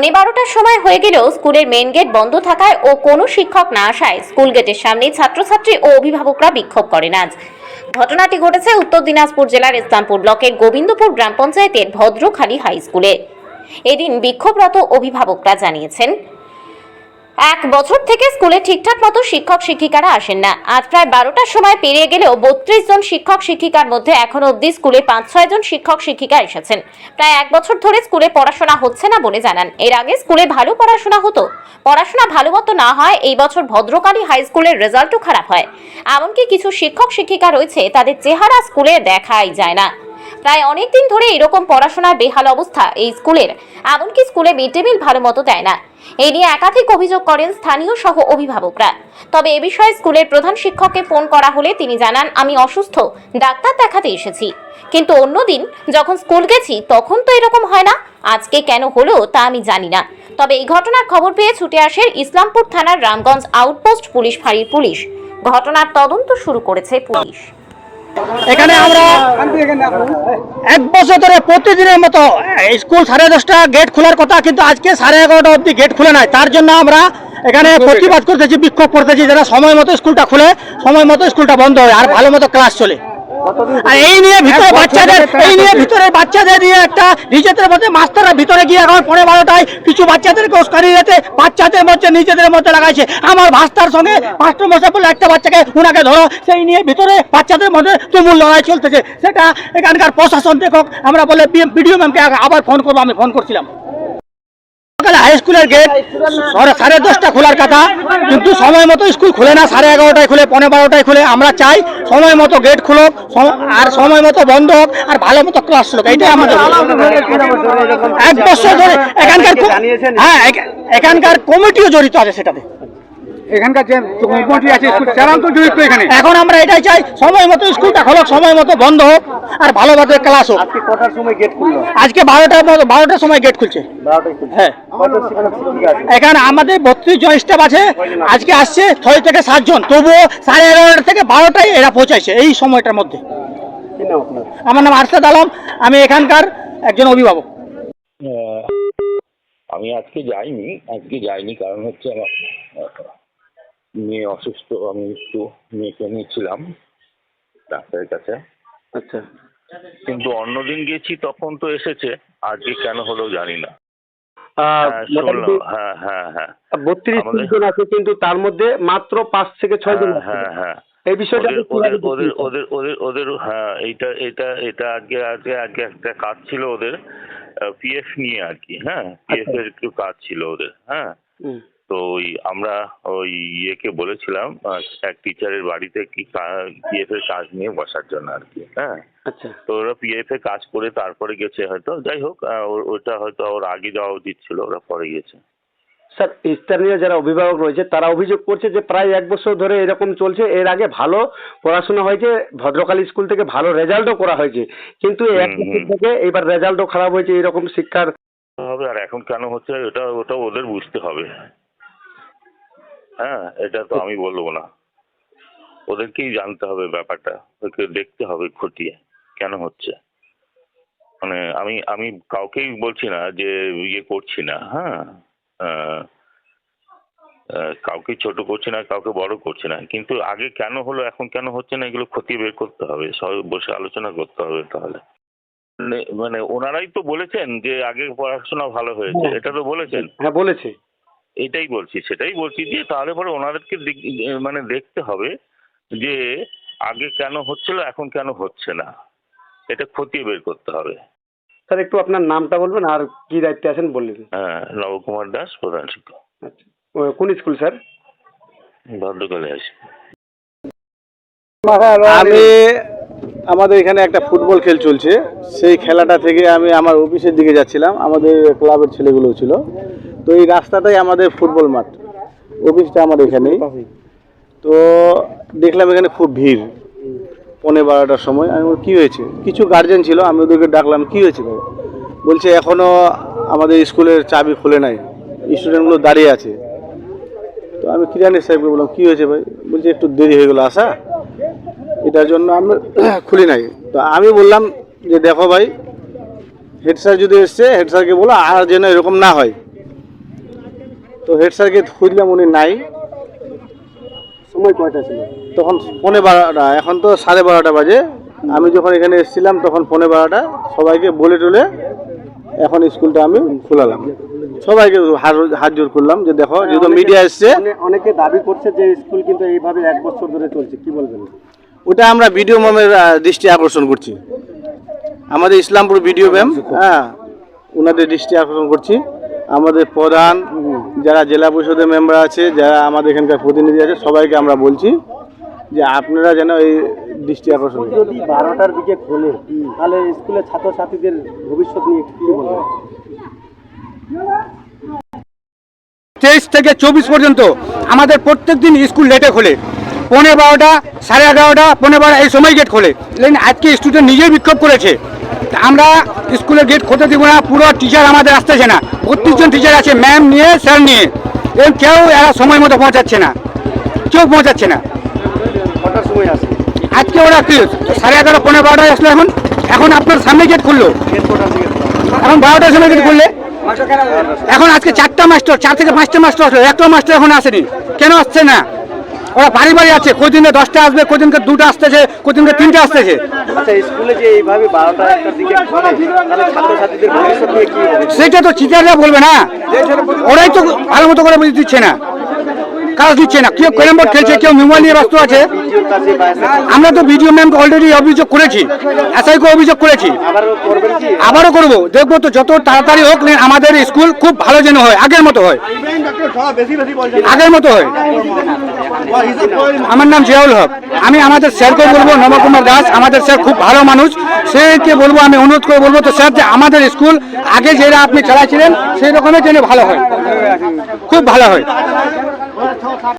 পৌনে বারোটার সময় হয়ে গেলেও স্কুলের মেন গেট বন্ধ থাকায় ও কোনো শিক্ষক না আসায় স্কুল গেটের সামনে ছাত্রছাত্রী ও অভিভাবকরা বিক্ষোভ করেন আজ। ঘটনাটি ঘটেছে উত্তর দিনাজপুর জেলার ইসলামপুর ব্লকের গোবিন্দপুর গ্রাম পঞ্চায়েতের ভদ্রখালী হাই স্কুলে। এদিন বিক্ষোভরত অভিভাবকরা জানিয়েছেন এক বছর থেকে স্কুলে ঠিকঠাক মতো শিক্ষক শিক্ষিকারা আসেন না। আজ প্রায় বারোটার সময় পেরিয়ে গেলেও বত্রিশ জন শিক্ষক শিক্ষিকার মধ্যে এখনও অবধি স্কুলে পাঁচ ছয় জন শিক্ষক শিক্ষিকা এসেছেন। প্রায় এক বছর ধরে স্কুলে পড়াশোনা হচ্ছে না বলে জানান। এর আগে স্কুলে ভালো পড়াশোনা হতো। পড়াশোনা ভালো মতো না হয় এই বছর ভদ্রকালী হাই স্কুলের রেজাল্টও খারাপ হয়। এমনকি কিছু শিক্ষক শিক্ষিকা রয়েছে, তাদের চেহারা স্কুলে দেখাই যায় না। প্রায় অনেকদিন ধরে এরকম পড়াশোনার বেহাল অবস্থা এই স্কুলের। এমনকি স্কুলে মিড ডে মিল ভালো মতো দেয় না। এই নিয়ে একাধিক অভিযোগ করেন স্থানীয় সহ অভিভাবকরা। তবে এ বিষয়ে স্কুলের প্রধান শিক্ষককে ফোন করা হলে তিনি জানান, আমি অসুস্থ, ডাক্তার দেখাতে এসেছি। কিন্তু অন্যদিন যখন স্কুল গেছি, তখন তো এরকম হয় না। আজকে কেন হলো তা আমি জানি না। তবে এই ঘটনার খবর পেয়ে ছুটে আসে ইসলামপুর থানার রামগঞ্জ আউটপোস্ট পুলিশ ফাঁড়ির পুলিশ। ঘটনার তদন্ত শুরু করেছে পুলিশ। এখানে আমরা এক বছর ধরে প্রতিদিনের মতো স্কুল সাড়ে দশটা গেট খোলার কথা কিন্তু আজকে সাড়ে এগারোটা অবধি গেট খুলে নাই। তার জন্য আমরা এখানে প্রতিবাদ করতেছি বিক্ষোভ করতেছি যারা সময় মতো স্কুলটা খুলে সময় মতো স্কুলটা বন্ধ হয় আর ভালো মতো ক্লাস চলে। আর এই নিয়ে ভিতরে বাচ্চাদের এই নিয়ে ভিতরে বাচ্চাদের নিয়ে একটা নিজেদের মধ্যে মাস্টাররা ভিতরে গিয়ে এখন পনেরো বারোটায় কিছু বাচ্চাদেরকে উস্কানি বাচ্চাদের মধ্যে নিজেদের মধ্যে লাগাইছে। আমার ভাস্তার সঙ্গে মাস্টার মশাই বলে একটা বাচ্চাকে উনাকে ধরো। সেই নিয়ে ভিতরে বাচ্চাদের মধ্যে তুমুল লড়াই চলতেছে। সেটা এখানকার প্রশাসন দেখো আমরা বলে বিডিও ম্যামকে আবার ফোন করব আমি ফোন করছিলাম। হাই স্কুলের গেট সাড়ে দশটা খোলার কথা। কিন্তু সময় মতো স্কুল খুলে না সাড়ে এগারোটায় খুলে পনেরো বারোটায় খুলে। আমরা চাই সময় মতো গেট খুলুক আর সময় মতো বন্ধ হোক আর ভালো মতো ক্লাস হোক এইটাই আমাদের এক বছর ধরে এখানকার হ্যাঁ এখানকার কমিটিও জড়িত আছে সেটাতে। এখানকার যে কমিটি আছে স্কুল চালান তো জড়িত এখানে। এখন আমরা এটাই চাই সময় মতো স্কুলটা খোলক সময় মতো বন্ধ হোক আর ভালোভাবে ক্লাস হোক। আজকে কটার সময় গেট খুললো? আজকে বারোটার মতো বারোটার সময় গেট খুলছে। হ্যাঁ। এখানে আমাদের বত্রিশ জন স্টাফ আছে। আজকে আসছে ছয় থেকে সাতজন তবুও সাড়ে এগারোটা থেকে বারোটায় এরা পৌঁছাইছে এই সময়টার মধ্যে। কি নাম আপনার? আমার নাম আরশাদ আলম। আমি এখানকার একজন অভিভাবক। আমি আজকে যাইনি। আজকে যাইনি কারণ হচ্ছে আমার মেয়ে অসুস্থ আমি একটু মেয়েকে নিয়েছিলাম ডাক্তারের কাছে। আচ্ছা। কিন্তু অন্যদিন গেছি তখন তো এসেছে আজকে কেন হলো জানি না। হ্যাঁ হ্যাঁ হ্যাঁ হ্যাঁ। বত্রিশ জন আছে কিন্তু তার মধ্যে মাত্র পাঁচ থেকে ছয় জন হ্যাঁ হ্যাঁ এই বিষয়টা ওদের ওদের ওদের ওদের ওদের হ্যাঁ এইটা এটা এটা আজকে আজকে আজকে একটা কাজ ছিল ওদের পিএফ নিয়ে আর কি হ্যাঁ পিএফ এর একটু কাজ ছিল ওদের হ্যাঁ। তো ওই আমরা ওই ইয়েকে বলেছিলাম এক টিচারের বাড়িতে কি পিএফ এর কাজ নিয়ে বসার জন্য আর কি হ্যাঁ। আচ্ছা। তো ওরা পিএফ এ কাজ করে তারপরে গেছে হয়তো যাই হোক ওটা হয়তো ওর আগে যাওয়া উচিত ছিল ওরা পরে গেছে। স্যার স্থানীয় যারা অভিভাবক রয়েছে তারা অভিযোগ করছে যে প্রায় এক বছর ধরে এরকম চলছে এর আগে ভালো পড়াশোনা হয়েছে ভদ্রকালী স্কুল থেকে ভালো রেজাল্টও করা হয়েছে কিন্তু এক বছর থেকে এবার রেজাল্টও খারাপ হয়েছে এরকম শিক্ষার হবে আর এখন কেন হচ্ছে এটা ওটা ওদের বুঝতে হবে। হ্যাঁ এটা তো আমি বলব না। ওদেরকেই জানতে হবে ব্যাপারটা ওদেরকে দেখতে হবে খতিয়ে কেন হচ্ছে? মানে আমি আমি কাউকেই বলছি না যে ইয়ে করছি না হ্যাঁ। কাউকে ছোট করছি না কাউকে বড় করছি না। কিন্তু আগে কেন হলো এখন কেন হচ্ছে না এগুলো খতিয়ে বের করতে হবে। সব বসে আলোচনা করতে হবে তাহলে। মানে- মানে ওনারাই তো বলেছেন যে আগে পড়াশোনা ভালো হয়েছে। হ্যাঁ। এটা তো বলেছেন। হ্যাঁ বলেছে। এটাই বলছি সেটাই বলছি যে তাহলে পরে ওনাদেরকে মানে দেখতে হবে যে আগে কেন হচ্ছিল এখন কেন হচ্ছে না। এটা খতিয়ে বের করতে হবে। স্যার একটু আপনার নামটা বলবেন আর কি দায়িত্বে আছেন বললেন হ্যাঁ নবকুমার দাস প্রধান শিক্ষক। আচ্ছা। কোন স্কুল স্যার? ভদ্রকালে আসি। আমি আমাদের এখানে একটা ফুটবল খেল চলছে। সেই খেলাটা থেকে আমি আমার অফিসের দিকে যাচ্ছিলাম। আমাদের ক্লাবের ছেলেগুলো ছিল। তো এই রাস্তাটাই আমাদের ফুটবল মাঠ। অফিসটা আমার এখানেই। তো দেখলাম এখানে খুব ভিড়। পনেরো বারোটার সময়। আমি বলি, কী হয়েছে? কিছু গার্জেন ছিল আমি ওদেরকে ডাকলাম কী হয়েছে ভাই? বলছে এখনও আমাদের স্কুলের চাবি খুলে নাই। স্টুডেন্টগুলো দাঁড়িয়ে আছে। তো আমি কিরানি সাহেবকে বললাম কী হয়েছে ভাই? বলছে একটু দেরি হয়ে গেলো আসা। এটার জন্য আমরা খুলি নাই। তো আমি বললাম যে দেখো ভাই হেড স্যার যদি এসছে হেড স্যারকে বলো আর যেন এরকম না হয়। তো হেড স্যারকে খুঁজলাম উনি নাই। সময় কয়টা ছিল? তখন পৌনে বারোটা এখন তো সাড়ে বারোটা বাজে। আমি যখন এখানে এসেছিলাম তখন পৌনে বারোটা। সবাইকে বলে টলে এখন স্কুলটা আমি খোলালাম। সবাইকে হাত- হাত জোর করলাম যে দেখো যেহেতু মিডিয়া এসছে। অনেকে দাবি করছে যে স্কুল কিন্তু এইভাবে এক বছর ধরে চলছে কি বলবেন? ওটা আমরা ভিডিও ম্যামের দৃষ্টি আকর্ষণ করছি। আমাদের ইসলামপুর ভিডিও ম্যাম হ্যাঁ ওনাদের দৃষ্টি আকর্ষণ করছি। আমাদের প্রধান যারা জেলা পরিষদের মেম্বার আছে যারা আমাদের এখানকার প্রতিনিধি আছে সবাইকে আমরা বলছি যে আপনারা যেন এই দৃষ্টি আকর্ষণ যদি বারোটার দিকে খোলে তাহলে স্কুলের ছাত্রছাত্রীদের ভবিষ্যৎ নিয়ে কি বলবেন? তেইশ থেকে চব্বিশ পর্যন্ত আমাদের প্রত্যেক দিন স্কুল লেটে খোলে। পনেরো বারোটা সাড়ে এগারোটা পনেরো বারোটা এই সময় গেট খোলে। আজকে স্টুডেন্ট নিজেই বিক্ষোভ করেছে। আমরা স্কুলের গেট খুলতে দিব না পুরো টিচার আমাদের আসতেছে না। বত্রিশ জন টিচার আছে ম্যাম নিয়ে স্যার নিয়ে। এবং কেউ এরা সময় মতো পৌঁছাচ্ছে না। কেউ পৌঁছাচ্ছে না। সময় আসে আজকে ওরা কি সাড়ে এগারো পনেরো বারোটায় আসলো এখন? এখন আপনার সামনে গেট খুললো? এখন বারোটার সময় গেট খুললে? এখন আজকে চারটা মাস্টার চার থেকে পাঁচটা মাস্টার আসলো একটা মাস্টার এখন আসেনি। কেন আসছে না? ওরা বাড়ি বাড়ি আছে কই দিনে দশটা আসবে দিনকে দুটো আসতেছে দিনকে তিনটে আসতেছে? আচ্ছা সেটা তো টিচাররা বলবে না। ওরাই তো ভালো মতো করে বুঝে দিচ্ছে না। কাজ দিচ্ছে না। কেউ ক্যারাম বোর্ড খেলছে, কেউ মোবাইল নিয়ে ব্যস্ত আছে। আমরা তো ভিডিও ম্যামকে অলরেডি অভিযোগ করেছি। এসআইকে অভিযোগ করেছি। আবারও করব। দেখব তো যত তাড়াতাড়ি হোক আমাদের স্কুল খুব ভালো যেন হয়। আগের মতো হয়। আগের মতো হয়। আমার নাম জিয়াউল হক। আমি আমাদের স্যারকে বলব নবকুমার দাস, আমাদের স্যার খুব ভালো মানুষ। সেকে বলব, আমি অনুরোধ করে বলব তো, স্যার, যে আমাদের স্কুল, আগে যেটা আপনি চালাচ্ছিলেন সেই রকমের যেন ভালো হয়। খুব ভালো হয়। told